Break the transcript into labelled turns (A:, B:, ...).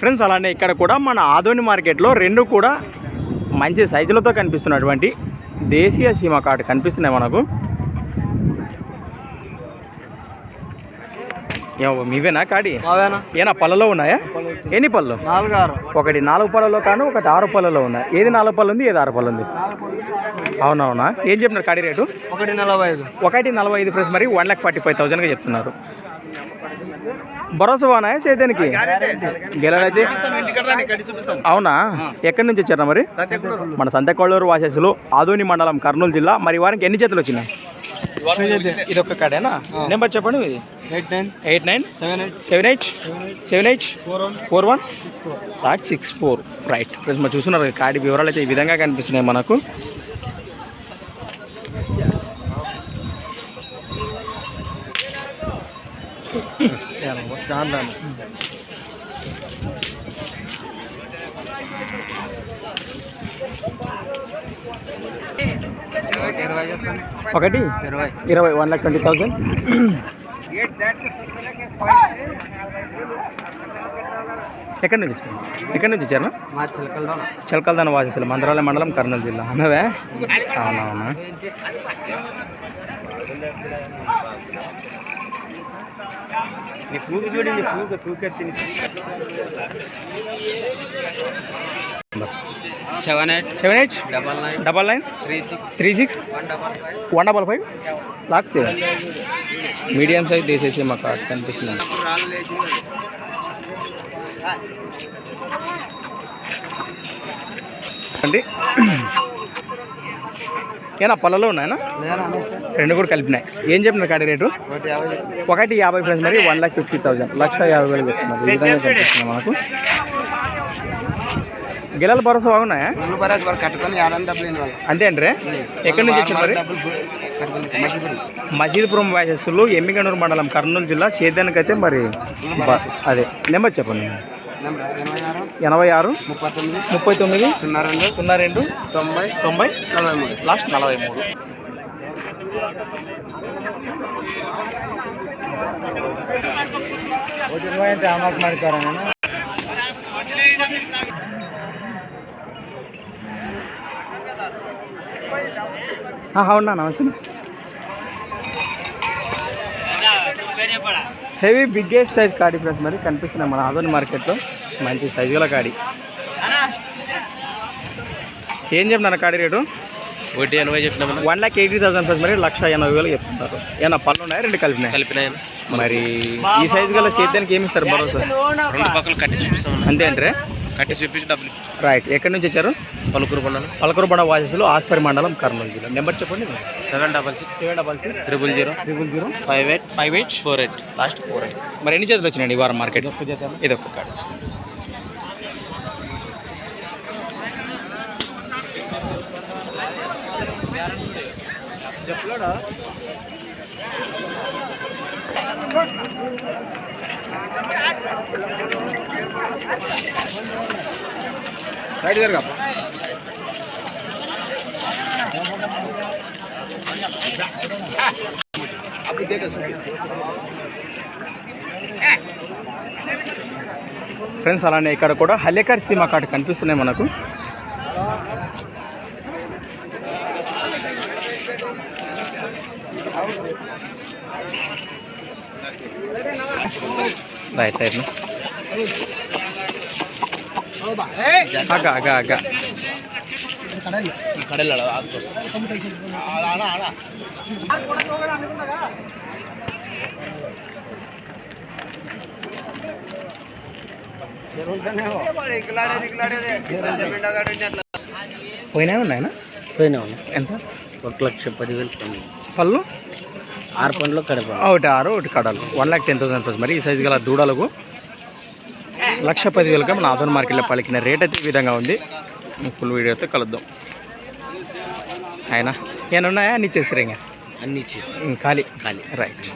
A: Friends అలానే ఇక్కడ కూడా మన ఆదోని మార్కెట్లో రెండు కూడా మంచి సైజులతో కనిపిస్తున్నటువంటి దేశీయ సీమ కార్డు కనిపిస్తున్నాయి మనకు. మీవేనా కాడి? ఏనా పళ్ళలో ఉన్నాయా? ఎన్ని పళ్ళు? ఒకటి నాలుగు పళ్ళలో కాను ఒకటి ఆరు పళ్ళలో ఉన్నాయి. ఏది నాలుగు పళ్ళు ఉంది ఏది ఆరు పళ్ళు ఉంది? అవునవునా? ఏం చెప్పినారు కాడి రేటు?
B: ఒకటి నలభై ఐదు.
A: ఒకటి నలభై ఐదు ప్లస్ మరి వన్ ల్యాక్ ఫార్టీ ఫైవ్ థౌసండ్గా చెప్తున్నారు. భరోసా బాగున్నాయా చేతానికి గెలవైతే అవునా? ఎక్కడి నుంచి వచ్చారా మరి? మన సంతకొల్లూరు వాసస్సులు ఆదోని మండలం కర్నూలు జిల్లా. మరి వారికి ఎన్ని చేతులు వచ్చినాయి? ఇది ఒక్క కాడేనా నెంబర్ చెప్పండి ఇది
B: eight nine
A: eight nine
B: seven eight
A: seven eight seven eight
B: four one
A: four one dot six four. Right. Friends మరి చూస్తున్నారు కాడి వివరాలు అయితే ఈ విధంగా కనిపిస్తున్నాయి మనకు. ఒకటి?
B: ఇరవై.
A: ఇరవై. వన్ లాక్ ట్వంటీ థౌసండ్ ఎక్కడి నుంచి ఎక్కడి నుంచి
B: చిలకల్లో
A: చిలకలదాన. వాసస్సులు మంత్రాలయ మండలం కర్నూలు జిల్లా. అన్నవే అవునవునా?
B: నీ పూకు చూడు నీ పూక పూకెత్తి seven eight
A: seven eight
B: double nine
A: double nine
B: three six
A: three six
B: one double five
A: lakh seven medium size తీసేసి మాకు కార్డ్స్ కనిపిస్తున్నాయి అండి. ఏనా పళ్ళలో ఉన్నాయనా? రెండు కూడా కలిపినాయి. ఏం చెప్పినారు కాడి రేటు?
B: ఒకటి యాభై
A: ఫ్రెండ్స్ మరి వన్ లాక్ ఫిఫ్టీ థౌసండ్ లక్ష యాభై వేలు చెప్తున్నారు ఈ విధంగా కనిపిస్తుంది మనకు. గిలాల భరోసా బాగున్నాయా? అంతే అంటారే ఎక్కడి నుంచి
B: మసీదులు.
A: మసీద్పురం వాసస్సులు ఎమ్మిగనూరు మండలం కర్నూలు జిల్లా సేద్యానికి అయితే మరి అదే. నెంబర్ చెప్పండి.
B: ఎనభై ఆరు ముప్పై తొమ్మిది
A: ముప్పై తొమ్మిది
B: సున్నా రెండు
A: సున్నా రెండు
B: తొంభై
A: తొంభై
B: నలభై మూడు.
A: లాస్ట్ నలభై మూడు. అవునా నమస్తే. హెవీ బిగ్గెస్ట్ సైజ్ కాడి ఫ్రెండ్స్ మరి కనిపిస్తున్నాయి మన ఆదోని మార్కెట్లో. మంచి సైజు గల కాడి. ఏం చెప్తున్నారు కాడి రేటు?
B: ఒకటి ఎనభై చెప్పినామన్నా
A: one lakh eighty thousand friends మరి లక్ష ఎనభై వేలు చెప్తున్నారు. ఏమన్నా పళ్ళు ఉన్నాయా? రెండు కలిపినాయి?
B: కలిపినాయి.
A: మరి ఈ సైజు గల సేద్యానికి ఏమి ఇస్తారు భరోసా?
B: రెండు పక్కలు కట్టి చూపిస్తాం
A: అంతే అంటే
B: కట్టి చూపించి డబ్బులు
A: రైట్ ఎక్కడి నుంచి వచ్చారు?
B: పలుకురు కొన్నాను
A: పలకరుబండ వాసస్సులు ఆస్పరి మండలం కర్నూలు జిల్లా. నెంబర్ చెప్పండి.
B: Seven double six.
A: Seven double six.
B: Triple zero.
A: Triple zero.
B: Five eight. Five eight. Four eight.
A: Last four eight. మరి ఎన్ని చేతులు వచ్చినాయండి ఈ వారం మార్కెట్? ఇది ఒక్క కార్డు
B: సైడ్ జరగా.
A: ఫ్రెండ్స్ అలానే ఇక్కడ కూడా హలేకర్ సీమా కార్డు కనిపిస్తున్నాయి మనకు. రైట్ రైట్ అగ్గ అగ్గ అగ్గ పోయినాయి ఉన్నాయనా
B: పోయినా ఉన్నా
A: ఎంత
B: ఒక లక్ష పదివేలు పొంది
A: పళ్ళు
B: ఆరు పండ్లు కడప
A: ఒకటి ఆరు ఒకటి కడలు. వన్ ల్యాక్ టెన్ థౌసండ్ మరి ఈ సైజు గల దూడలకు లక్ష పదివేలుగా మన ఆధున మార్కెట్లో పలికిన రేట్ అయితే ఈ విధంగా ఉంది. ఫుల్ వీడియోతో కలుద్దాం. ఆయన ఏమన్నా ఉన్నాయా? అన్ని చేస్తారు ఇంకా?
B: అన్ని
A: ఉమ్, ఖాళీ.
B: ఖాళీ.
A: రైట్